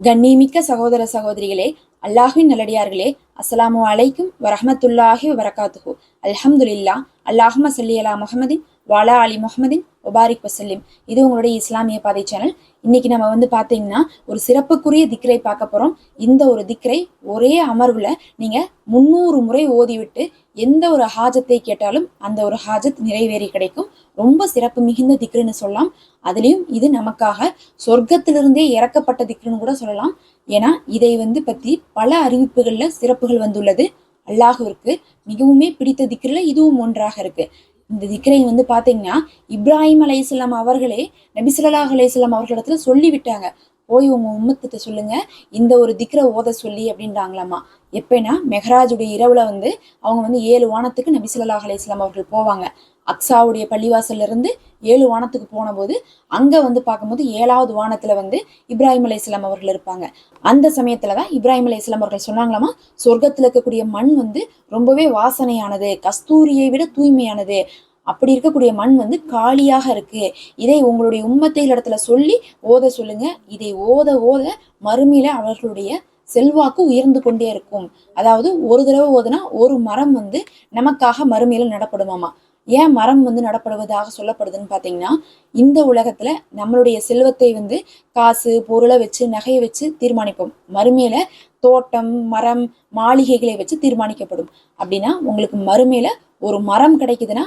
கண்ணியமிக்க சகோதர சகோதரிகளே அல்லாஹ்வின் நல்லடியார்களே அஸ்ஸலாமு அலைக்கும் வரஹ்மத்துல்லாஹி வபரகாத்துஹு. அல்ஹம்துலில்லா அல்லாஹும சல்லி அலா வாலா அலி முஹமதின் ஒபாரிக் வசல்லிம் இது உங்களுடைய இஸ்லாமிய பாதை சேனல். இன்னைக்கு நம்ம வந்து பார்த்தீங்கன்னா ஒரு சிறப்புக்குரிய திக்ரை பார்க்க போறோம். இந்த ஒரு திக்ரை ஒரே அமர்வுல நீங்க முந்நூறு முறை ஓதிவிட்டு எந்த ஒரு ஹாஜத்தை கேட்டாலும் அந்த ஒரு ஹாஜத் நிறைவேறி கிடைக்கும். ரொம்ப சிறப்பு மிகுந்த திக்ருன்னு சொல்லலாம். அதுலயும் இது நமக்காக சொர்க்கத்திலிருந்தே இறக்கப்பட்ட திக்ருன்னு கூட சொல்லலாம். ஏன்னா இதை வந்து பத்தி பல அறிவிப்புகளில் சிறப்பு சிறப்புகள் வந்துள்ளது. அல்லாஹுவிற்கு மிகவுமே பிடித்த திக்ருல இதுவும் ஒன்றாக இருக்கு. இந்த திக்ரை வந்து பார்த்தீங்கன்னா இப்ராஹிம் அலைஹிஸ்ஸலாம் அவர்களே நபிசுல்லாஹ் ஸல்லல்லாஹு அலைஹி அவர்களிடத்துல சொல்லி விட்டாங்க போய் உங்க உம்மத்திட்ட சொல்லுங்க. இந்த ஒரு திக்ரை ஓத சொல்லி அப்படின்றாங்களாமா. எப்படின்னா மெஹராஜுடைய இரவுல வந்து அவங்க வந்து ஏழு வானத்துக்கு நபிசுல்லாஹ் ஸல்லல்லாஹு அவர்கள் போவாங்க. அக்ஸாவுடைய பள்ளிவாசல்லிருந்து ஏழு வானத்துக்கு போனபோது அங்கே வந்து பார்க்கும்போது ஏழாவது வானத்தில் வந்து இப்ராஹிம் இஸ்லாம் அவர்கள் இருப்பாங்க. அந்த சமயத்தில் தான் இப்ராஹிம் அலைஹிஸ்ஸலாம் அவர்கள் சொன்னாங்களாமா சொர்க்கத்தில் இருக்கக்கூடிய மண் வந்து ரொம்பவே வாசனையானது கஸ்தூரியை விட தூய்மையானது. அப்படி இருக்கக்கூடிய மண் வந்து காலியாக இருக்கு. இதை உங்களுடைய உம்மத்தைகள் இடத்துல சொல்லி ஓத சொல்லுங்க. இதை ஓத ஓத மறுமையில அவர்களுடைய செல்வாக்கு உயர்ந்து கொண்டே இருக்கும். அதாவது ஒரு தடவை ஓதுனா ஒரு மரம் வந்து நமக்காக மறுமையில நடப்படுமாமா? ஏன் மரம் வந்து நடப்படுவதாக சொல்லப்படுதுன்னு பார்த்தீங்கன்னா இந்த உலகத்தில் நம்மளுடைய செல்வத்தை வந்து காசு பொருளை வச்சு நகையை வச்சு தீர்மானிப்போம். மறுமையில தோட்டம் மரம் மாளிகைகளை வச்சு தீர்மானிக்கப்படும். அப்படின்னா உங்களுக்கு மறுமையில ஒரு மரம் கிடைக்குதுன்னா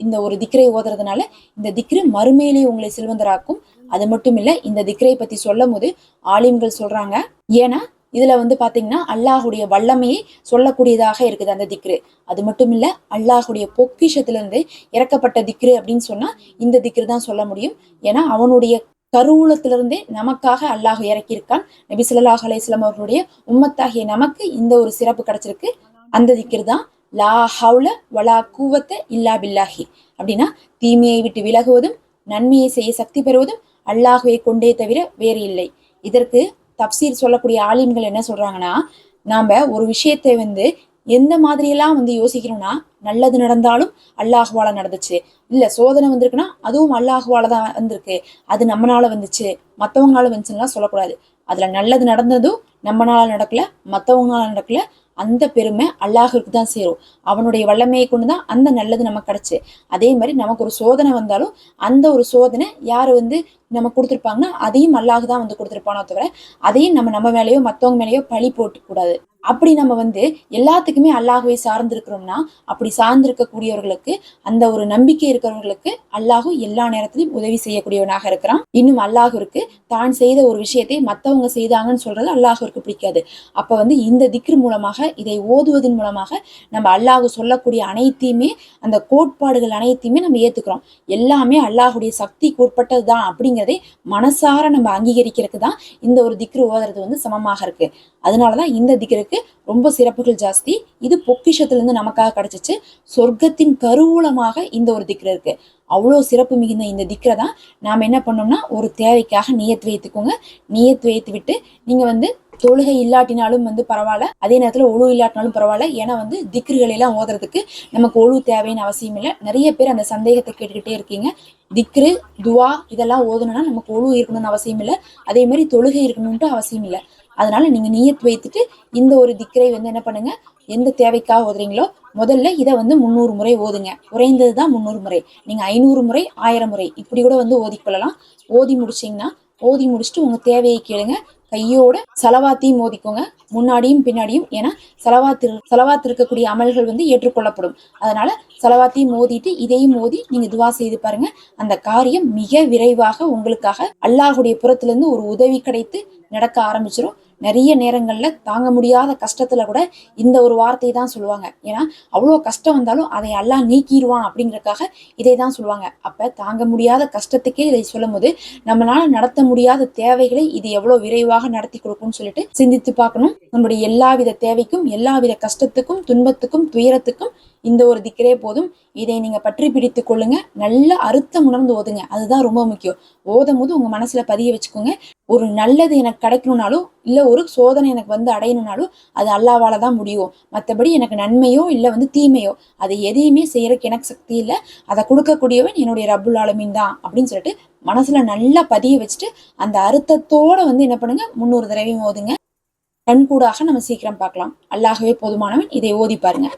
இந்த ஒரு திக்ரை ஓதுறதுனால இந்த திக்ரு மறுமையிலே உங்களை செல்வந்தராக்கும். அது மட்டும் இல்லை இந்த திக்ரை பத்தி சொல்லும் போது ஆலிம்கள் சொல்றாங்க ஏன்னா இதுல வந்து பாத்தீங்கன்னா அல்லாஹுடைய வல்லமையை சொல்லக்கூடியதாக இருக்குது அந்த திக்ரு. அது மட்டும் இல்ல அல்லாஹுடைய பொக்கிஷத்துல இருந்து இறக்கப்பட்ட திக்ரு அப்படின்னு சொன்னா இந்த திக்ரு தான் சொல்ல முடியும். ஏன்னா அவனுடைய கருவூலத்திலிருந்தே நமக்காக அல்லாஹ் இறக்கியிருக்கான். நபி சொல்லாஹ் அலையம் அவர்களுடைய உம்மத்தாகிய நமக்கு இந்த ஒரு சிறப்பு கிடைச்சிருக்கு. அந்த திக்ரு தான் லா ஹவுல வலா கூவத்த இல்லா பில்லாஹி. அப்படின்னா தீமையை விட்டு விலகுவதும் நன்மையை செய்ய சக்தி பெறுவதும் அல்லாஹுவை கொண்டே தவிர வேறு இல்லை. இதற்கு தப்சீர் சொல்லக்கூடிய ஆலிம்கள் என்ன சொல்றாங்கன்னா நாம ஒரு விஷயத்தை வந்து எந்த மாதிரியெல்லாம் வந்து யோசிக்கிறோம்னா நல்லது நடந்தாலும் அல்லாஹுவால நடந்துச்சு. இல்ல சோதனை வந்திருக்குன்னா அதுவும் அல்லாஹுவால தான் வந்திருக்கு. அது நம்மனால வந்துச்சு. மத்தவங்களால வந்துச்சுன்னா சொல்லக்கூடாது. அதுல நல்லது நடந்ததும் நம்மனால நடக்கல மத்தவங்களால நடக்கல. அந்த பெருமை அல்லாஹுக்கு தான் சேரும். அவனுடைய வல்லமையை கொண்டு தான் அந்த நல்லது நமக்கு கிடைச்சு. அதே மாதிரி நமக்கு ஒரு சோதனை வந்தாலும் அந்த ஒரு சோதனை யார் வந்து நம்ம கொடுத்துருப்பாங்கன்னா அதையும் அல்லாஹ் தான் வந்து கொடுத்துருப்பானோ தவிர அதையும் நம்ம நம்ம மேலேயோ மற்றவங்க மேலேயோ பழி போட்டுக்கூடாது. அப்படி நம்ம வந்து எல்லாத்துக்குமே அல்லாஹுவை சார்ந்திருக்கிறோம்னா அப்படி சார்ந்திருக்கக்கூடியவர்களுக்கு அந்த ஒரு நம்பிக்கை இருக்கிறவர்களுக்கு அல்லாஹு எல்லா நேரத்திலும் உதவி செய்யக்கூடியவனாக இருக்கிறான். இன்னும் அல்லாஹுவிற்கு தான் செய்த ஒரு விஷயத்தை மற்றவங்க செய்தாங்கன்னு சொல்றது அல்லாஹுவிற்கு பிடிக்காது. அப்போ வந்து இந்த திக்ரு மூலமாக இதை ஓதுவதன் மூலமாக நம்ம அல்லாஹு சொல்லக்கூடிய அனைத்தையுமே அந்த கோட்பாடுகள் அனைத்தையுமே நம்ம ஏத்துக்கிறோம். எல்லாமே அல்லாஹுடைய சக்திக்கு உட்பட்டது தான் அப்படிங்கிறதை மனசார நம்ம அங்கீகரிக்கிறதுக்கு தான் இந்த ஒரு திக்ரு ஓதுறது வந்து சமமாக இருக்கு. அதனாலதான் இந்த திக்ருக்கு ரொம்ப சிறப்புகள் ஜாஸ்தி. இது பொக்கிஷத்துலேருந்து நமக்காக கிடைச்சிச்சு. சொர்க்கத்தின் கருவூலமாக இந்த ஒரு திக்ரு இருக்கு. அவ்வளோ சிறப்பு மிகுந்த இந்த திக்ரை தான். நாம் என்ன பண்ணோம்னா ஒரு தேவைக்காக நியத்து வைத்துக்கோங்க. நியத்து வைத்து விட்டு நீங்கள் வந்து தொழுகை இல்லாட்டினாலும் வந்து பரவாயில்ல. அதே நேரத்தில் ஒழு இல்லாட்டினாலும் பரவாயில்ல. ஏன்னா வந்து திக்ருகளை எல்லாம் ஓதுறதுக்கு நமக்கு ஒழு தேவைன்னு அவசியம் இல்லை. நிறைய பேர் அந்த சந்தேகத்தை கேட்டுக்கிட்டே இருக்கீங்க. திக்ரு துவா இதெல்லாம் ஓதணும்னா நமக்கு ஒழு இருக்கணும்னு அவசியம் இல்லை. அதே மாதிரி தொழுகை இருக்கணும்ட்டு அவசியம் இல்லை. அதனால நீங்க நியத் வைத்துட்டு இந்த ஒரு திக்கரை வந்து என்ன பண்ணுங்க? எந்த தேவைக்காக ஓதுறீங்களோ முதல்ல இதை வந்து முந்நூறு முறை ஓதுங்க. குறைந்தது தான் முந்நூறு முறை. நீங்க ஐநூறு முறை ஆயிரம் முறை இப்படி கூட வந்து ஓதிக்கொள்ளலாம். ஓதி முடிச்சிங்கன்னா ஓதி முடிச்சுட்டு உங்க தேவையை கேளுங்க. கையோட செலவாத்தையும் மோதிக்கோங்க. முன்னாடியும் பின்னாடியும் ஏன்னா செலவாத்து செலவாத்து இருக்கக்கூடிய அமல்கள் வந்து ஏற்றுக்கொள்ளப்படும். அதனால செலவாத்தையும் மோதிட்டு இதையும் மோதி நீங்க துவா செய்து பாருங்க. அந்த காரியம் மிக விரைவாக உங்களுக்காக அல்லாஹுடைய புறத்திலிருந்து ஒரு உதவி கிடைத்து நடக்க ஆரம்பிச்சிடும் நிறைய நேரங்களில் தாங்க முடியாத கஷ்டத்துல கூட இந்த ஒரு வார்த்தையை தான் சொல்லுவாங்க. ஏன்னா அவ்வளோ கஷ்டம் வந்தாலும் அதை எல்லாம் நீக்கிடுவான் அப்படிங்கறதுக்காக இதை தான் சொல்லுவாங்க. அப்போ தாங்க முடியாத கஷ்டத்துக்கே இதை சொல்லும் போது நம்மளால நடத்த முடியாத தேவைகளை இது எவ்வளவு விரைவாக நடத்தி கொடுக்கும்னு சொல்லிட்டு சிந்தித்து பார்க்கணும். நம்முடைய எல்லாவித தேவைக்கும் எல்லாவித கஷ்டத்துக்கும் துன்பத்துக்கும் துயரத்துக்கும் இந்த ஒரு திக்கரே போதும். இதை நீங்க பற்றி பிடித்து கொள்ளுங்க. நல்ல அர்த்தம் உணர்ந்து ஓதுங்க. அதுதான் ரொம்ப முக்கியம். ஓதும் போது உங்க மனசுல பதிய வச்சுக்கோங்க. ஒரு நல்லது எனக்கு கிடைக்கணும்னாலும் இல்லை ஒரு சோதனை எனக்கு வந்து அடையணும்னாலும் அது அல்லாவால் தான் முடியும். மற்றபடி எனக்கு நன்மையோ இல்லை வந்து தீமையோ அதை எதையுமே செய்யறதுக்கு எனக்கு சக்தி இல்லை. அதை கொடுக்கக்கூடியவன் என்னுடைய ரப்புல் ஆலமீன் தான் அப்படின்னு சொல்லிட்டு மனசில் நல்லா பதிய வச்சுட்டு அந்த அறுத்தத்தோடு வந்து என்ன பண்ணுங்க? முந்நூறு தடவையும் ஓதுங்க. கண்கூடாக நம்ம சீக்கிரம் பார்க்கலாம். அல்லாகவே போதுமானவன். இதை ஓதி பாருங்கள்